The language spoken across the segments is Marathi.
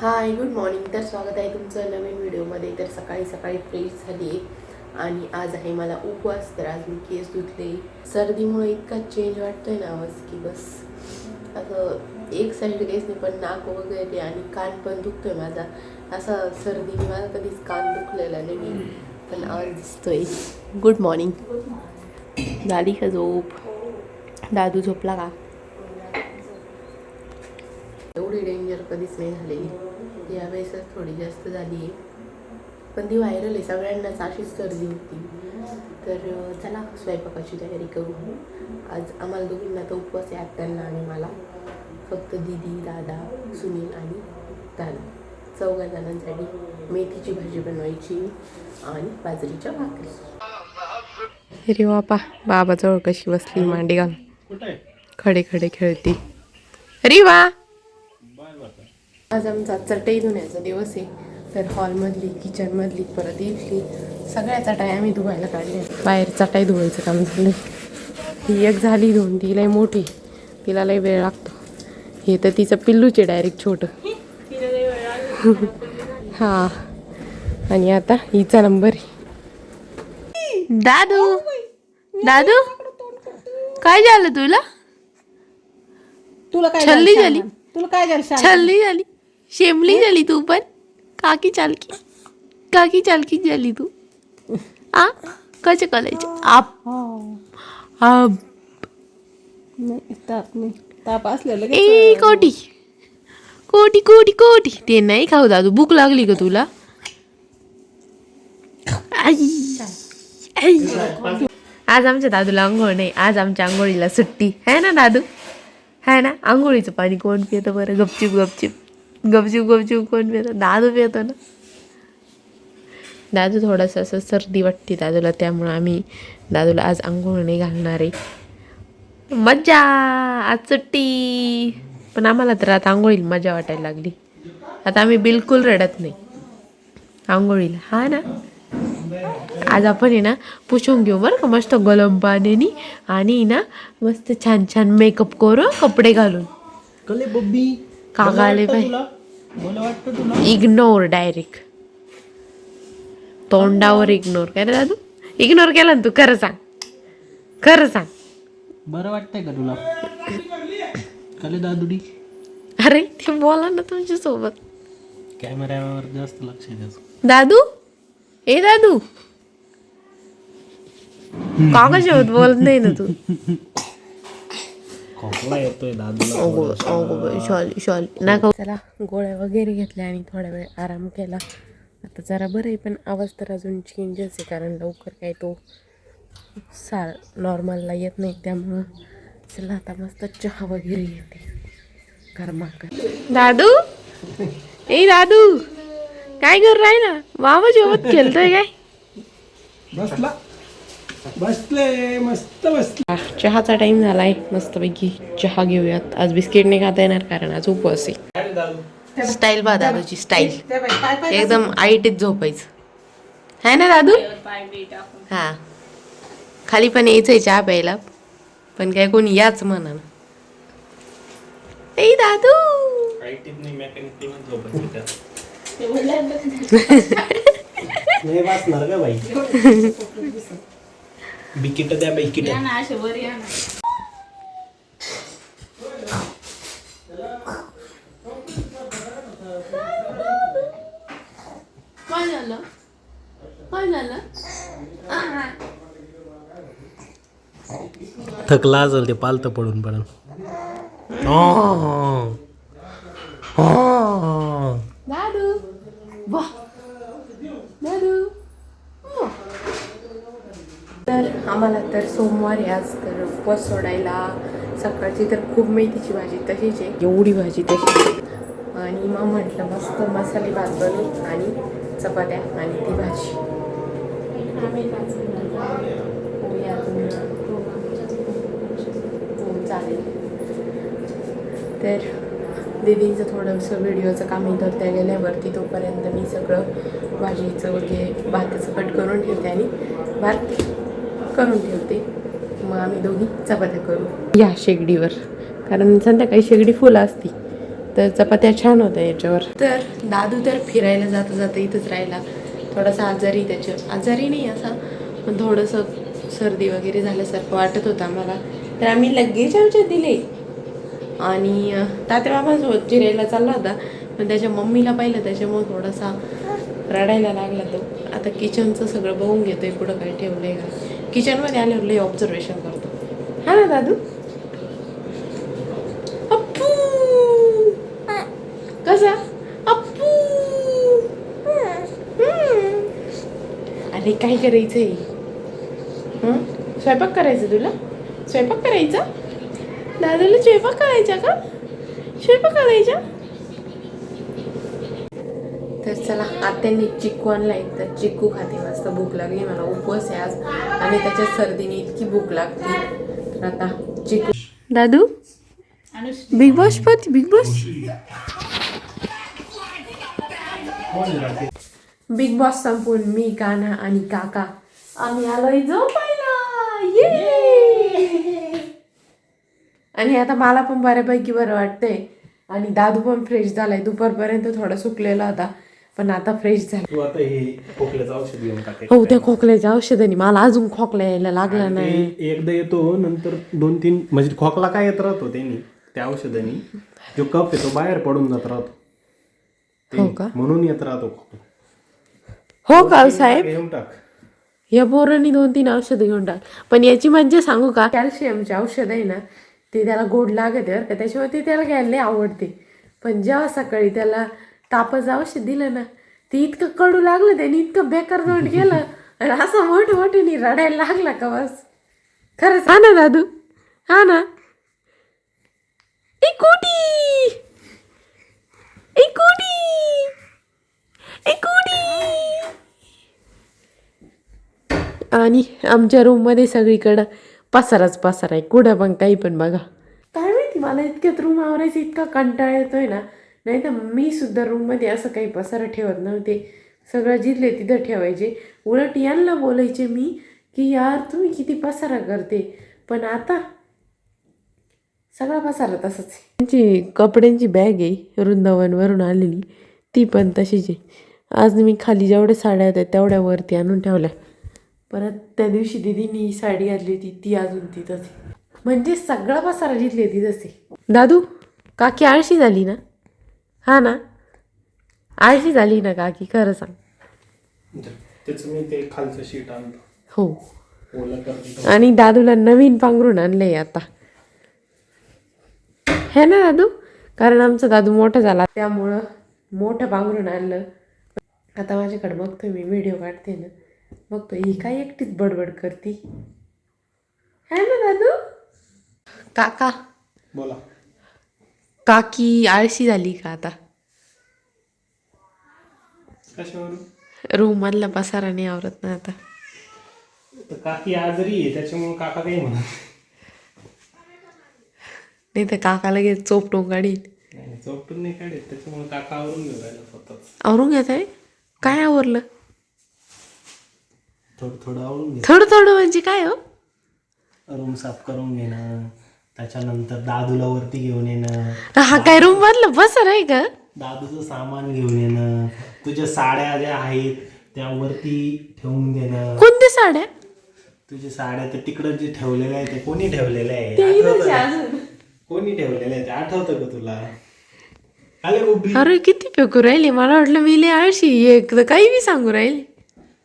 हाय गुड मॉर्निंग तर स्वागत आहे तुमचं नवीन व्हिडिओमध्ये. तर सकाळी सकाळी फ्रेश झाली आहे आणि आज आहे मला उपवास. तर आज मी केस धुतले. सर्दीमुळे इतका चेंज वाटतोय ना आवाज की बस. असं एक साईड केस नाही पण नाक वगैरे आणि कान पण दुखतोय माझा. असा सर्दीने माझा कधीच कान दुखलेला नाही पण आवाज दिसतोय. गुड मॉर्निंग झाली का झोप? दादू झोपला का? एवढी डेंजर कधीच नाही झालेली. यावेळेसच थोडी जास्त झाली आहे. पण ती व्हायरल आहे सगळ्यांनाच अशीच सर्दी होती. तर चला स्वयंपाकाची तयारी करू. आज आम्हाला दोघींना तर उपवास आहे आत्यांना आणि मला. फक्त दीदी दादा सुनील आणि दादा चौघा जणांसाठी मेथीची भाजी बनवायची आणि बाजरीच्या भाकरी. रे बापा बाबाजवळ कशी बसली मांडी घाल खडे खडे खेळती. अरे वा आज आमचा चटई धुण्याचा दिवस आहे. तर हॉलमधली किचनमधली परत इथली सगळ्या चटाई आम्ही धुवायला काढल्या. बाहेर चटाई धुवायचं काम झालं. ही एक झाली धुवून ती लय मोठी. तिला लय वेळ लागतो. हे तर तिचं पिल्लूचे डायरेक्ट छोटं. हा. आणि आता हिचा नंबर आहे. दादू दादू काय झालं तुला? तुला काय छल्ली झालं? तुला काय झालं? छल्ली झाली? शेमली झाली तू पण? काकी चालकी. काकी चालकी झाली तू. आ? कसे करायचे? आप. आप. नाही ताप नाही. ताप असलेलं ए कोटी. कोटी कोटी कोटी. ते नाही खाऊ दादू. भूक लागली का तुला. आई, आई. आज आमच्या दादूला आंघोळ नाही. आज आमच्या आंघोळीला सुट्टी. है ना दादू? है ना? आंघोळीचं पाणी कोण पितं बरं? गपचिप गपचिप. गपचिप गपचिप कोण पितं दादू पितो ना. दादू थोडंसं असं सर्दी वाटते दादूला त्यामुळं आम्ही दादूला आज आंघोळ नाही घालणार आहे. मज्जा! आज सुट्टी! पण आम्हाला तर आता आंघोळीला मजा वाटायला लागली. आता आम्ही बिलकुल रडत नाही. आंघोळीला. हा ना? आज आपण आहे ना पुसून घेऊ बरं का? मस्त गरम पाण्याने आणि ना मस्त छान छान मेकअप करू हं, कपडे घालून. कागाले मला इग्नोर डायरेक्ट तोंडावर इग्नोर काय रे दादू? इग्नोर केला ना तू खरं सांग. खरं सांग. बरं वाटतंय का तुला? कले दादुडी? अरे ते बोला ना तुमच्यासोबत. कॅमेऱ्यावर जास्त लक्ष द्यायचं दादू? ए दादू. कागद बोलत नाही ना तू. खोकला येतोय दादूला शॉली चला गोळ्या वगैरे घेतल्या आणि थोडा वेळ आराम केला. आता जरा बरं आहे पण आवाज तर अजून चेंजेस आहे कारण लवकर काय तो सा नॉर्मलला येत नाही त्यामुळं चला आता मस्त चहा वगैरे येते गरमागर दादू? ए दादू! काय कर राय ना मामा सोबत खेळतोय काय? बसला. बसले मस्त बसले. चहाचा टाइम झालाय. मस्तपैकी चहा घेऊयात. आज बिस्किट नाही खाता येणार कारण आज उपवास आहे. स्टाईल बा दादूची स्टाईल एकदम आईटीत झोपायचं. है ना दादू? हा. खाली पण यायचंय चहा प्यायला. पण काय कोणी याच म्हणा ए दादू! नाही बसणार का बाई. बिकिट द्या बिकिट. काय झालं? काय झालं? थकला असेल ते पालतं पडून पडून दादू वा दादू वा. तर आम्हाला तर सोमवारी आज तर उपवास सोडायला. सकाळची तर खूप मेथीची भाजी तशीच आहे. एवढी भाजी तशी. आणि मग म्हटलं मस्त मसाले भात बनवू आणि चपात्या आणि ती भाजी. हो, चालेल. तर दीदींचं थोडंसं व्हिडिओचं काम त्या गेल्यावरती तोपर्यंत मी सगळं भाजीचं वगैरे भाताचं कट करून ठेवते आणि भात करून ठेवते. मग आम्ही दोघी चपात्या करू. या शेगडीवर. कारण संध्याकाळी शेगडी फुल असती. तर चपात्या छान होत्या याच्यावर. तर दादू तर फिरायला जाता जाता इथंच राहिला. थोडासा आजारी त्याच्या आजारी नाही असा पण थोडंसं सर्दी वगैरे झाल्यासारखं वाटत होतं आम्हाला. तर आम्ही लगेच औषध दिले. आणि अं, तात्याबाबासोबत फिरायला चालला होता. पण त्याच्या मम्मीला पाहिलं त्याच्यामुळे थोडासा रडायला लागला तो. आता किचनचं सगळं बघून घेतो आहे पुढं काय ठेवलंय का? किचनमध्ये आल्यावर लई ऑब्झर्वेशन करतो. हा ना दादू? अप्पू! कसा? अप्पू! अरे काय करायचंय? आहे स्वयंपाक करायचं तुला? स्वयंपाक करायचा? दादाला स्वयंपाक करायचा का? स्वयंपाक करायचा? तर चला आत्यांनी चिक्कू आणलाय तर चिक्कू खाते मस्त भूक लागली मला उपवास आहे आज. आणि त्याच्यात सर्दीने इतकी भूक लागते. तर आता चिक्कू दादू? बिग बॉस पण बिग बॉस बिग बॉस संपून मी काना आणि काका. आम्ही आलोय झोपायला. ये आणि आता मला पण बऱ्यापैकी बरं वाटतंय. आणि दादू पण फ्रेश झालाय. दुपारपर्यंत थोडा सुकलेला होता. पण आता फ्रेश झाला. तू आता हे खोकल्याचं औषध घेऊन टाक हो त्या खोकल्याच्या औषधाने. मला अजून खोकला यायला लागला नाही ते एकदा येतो नंतर दोन तीन म्हणजे खोकला काय येत राहतो त्यांनी त्या औषधानी. जो कप आहे तो बाहेर पडून जात राहतो. ते हो का? म्हणून येत राहतो खोकला. हो का साहेब? घेऊन टाक. या पोरांनी दोन तीन औषधं घेऊन टाक. पण याची मज्जा सांगू का? कॅल्शियमचे औषध आहे ना ते त्याला गोड लागत बरं का. त्याच्यामुळे ते त्याला घ्यायला लय आवडते. पण जेव्हा सकाळी त्याला तापाचं औषध दिलं ना ते इतकं कडू लागलं त्याने इतकं बेकार जाऊन गेलं आणि असं मोठं मोठ्याने रडायला लागला का बस. खरंच. हा ना दादू हा ना. ए कुटी ए आणि आमच्या रूममध्ये सगळीकडं पसाराच पसारा आहे. कुठं पण काही पण बघा. काय माहिती मला इतक्यात रूम आवरायचं इतका कंटाळा येतोय ना. नाही तर मी सुद्धा रूममध्ये असं काही पसारा ठेवत नव्हते. सगळं जिथले तिथं ठेवायचे. उलट यांना बोलायचे मी की यार तुम्ही किती पसारा करते. पण आता सगळा पसारा तसंच त्यांची कपड्यांची बॅग आहे वृंदावनवरून आलेली. ती पण तशीच आहे. आज मी खाली जेवढ्या साड्या होत्या तेवढ्या वरती आणून ठेवल्या. परत त्या दिवशी दिदीनी साडी घातली होती ती अजून तिथंच म्हणजे सगळा पसारा जिथले तिथंच आहे. दादू काकी आळशी झाली ना? हा ना? आळशी झाली ना काकी खरं सांग. त्याचं मी ते खालचं शीट आणतो. हो. आणि दादूला नवीन पांघरून आणलंय आता. हे ना दादू? कारण आमचा दादू मोठा झाला त्यामुळं मोठं पांघरून आणलं. आता माझ्याकडे बघतोय मी व्हिडिओ काढते ना. बघतो ही काय एकटीच बडबड करती? है ना दादू? काका. बोला. काकी आळशी झाली का आता? कशावरून? रूम मधला पसारा नाही आवरत ना आता. तर काकी आजारी आहे त्याच्यामुळे काका काही म्हणत नाही. तर काका लगेच चोपटून काढीन. नाही चौकटून नाही काढत त्याच्यामुळे काका आवरून घेऊन राहिला स्वतःच. आवरून घेत आहे? काय आवरलं? थोडं थोडं आवरून घे. थोडं थोडं म्हणजे काय हो? रूम साफ करून घेणं. त्याच्यानंतर दादूला वरती घेऊन येणं. हा काय रूम मधलं? बसर आहे का दादूचं सामान घेऊन येणं. तुझ्या साड्या ज्या आहेत त्या वरती ठेवून देणं. कोणत्या साड्या? तुझ्या साड्या तर तिकडं जे ठेवलेल्या आहे ते कोणी ठेवलेलं आहे? आठवतं? कोणी ठेवलेलं आहे? ते आठवतं का तुला? अरे किती फेकू राहिले? मला वाटलं मी लय आळशी एक तर काही बी सांगू राहिले.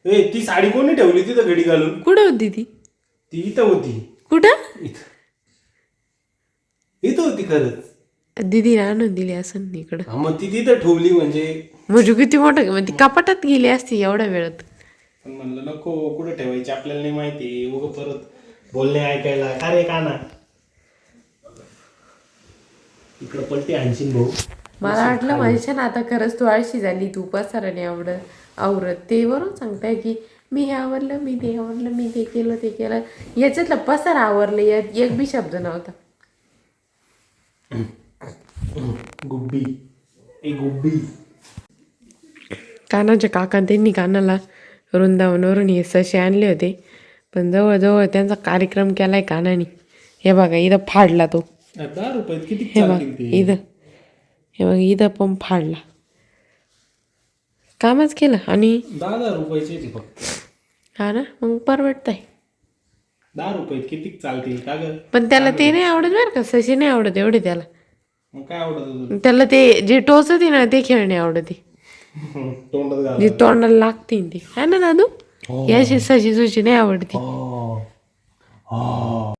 ए ती साडी कोणी ठेवली तिथं घडी घालून? कुठं होती ती? ती इथं होती. कुठं? इथं. इथं होती खरंच. दिदीने आणून दिली असं इकडं. हा, मग ती तिथं ठेवली म्हणजे? म्हणजे किती मोठं म्हणजे कपाटात गेली असती एवढ्या वेळात. पण म्हणलं नको कुठं ठेवायची? आपल्याला नाही माहिती. उगं परत बोलणे ऐकायला. का रे का ना? इकडं पलटी आणशील भाऊ. मला वाटलं माझ्या आता खरंच तू आळशी झाली तू पसाराने आवडत आवरत. ते बरोबर सांगताय की मी हे आवरलं मी ते आवरलं मी ते केलं ते केलं. याच्यातलं पसार आवरलं यात एक बी शब्द नव्हता. गुब्बी. ए गुब्बी. कानाच्या काका त्यांनी कानाला वृंदावनवरून हे ससे आणले होते. पण जवळजवळ त्यांचा कार्यक्रम केलाय कानाने हे बघा इथं फाडला तो. दहा रुपयात किती हे बघ इथं. हे बघ इथं पण फाडला. कामच केलं आणि? दहा दहा रुपयाची ती फक्त. हा ना मग परवडत आहे दहा रुपये किती चालतील? का ग? पण त्याला ते नाही आवडत बरं का सशी नाही आवडत एवढे त्याला. मग काय आवडत होतं त्याला ते जे टोचते ना ते खेळणे आवडते. तोंडात घाल जे तोंडाला लागतील ते. है ना दादू? याची सशी सुशी नाही आवडती. हो. हो.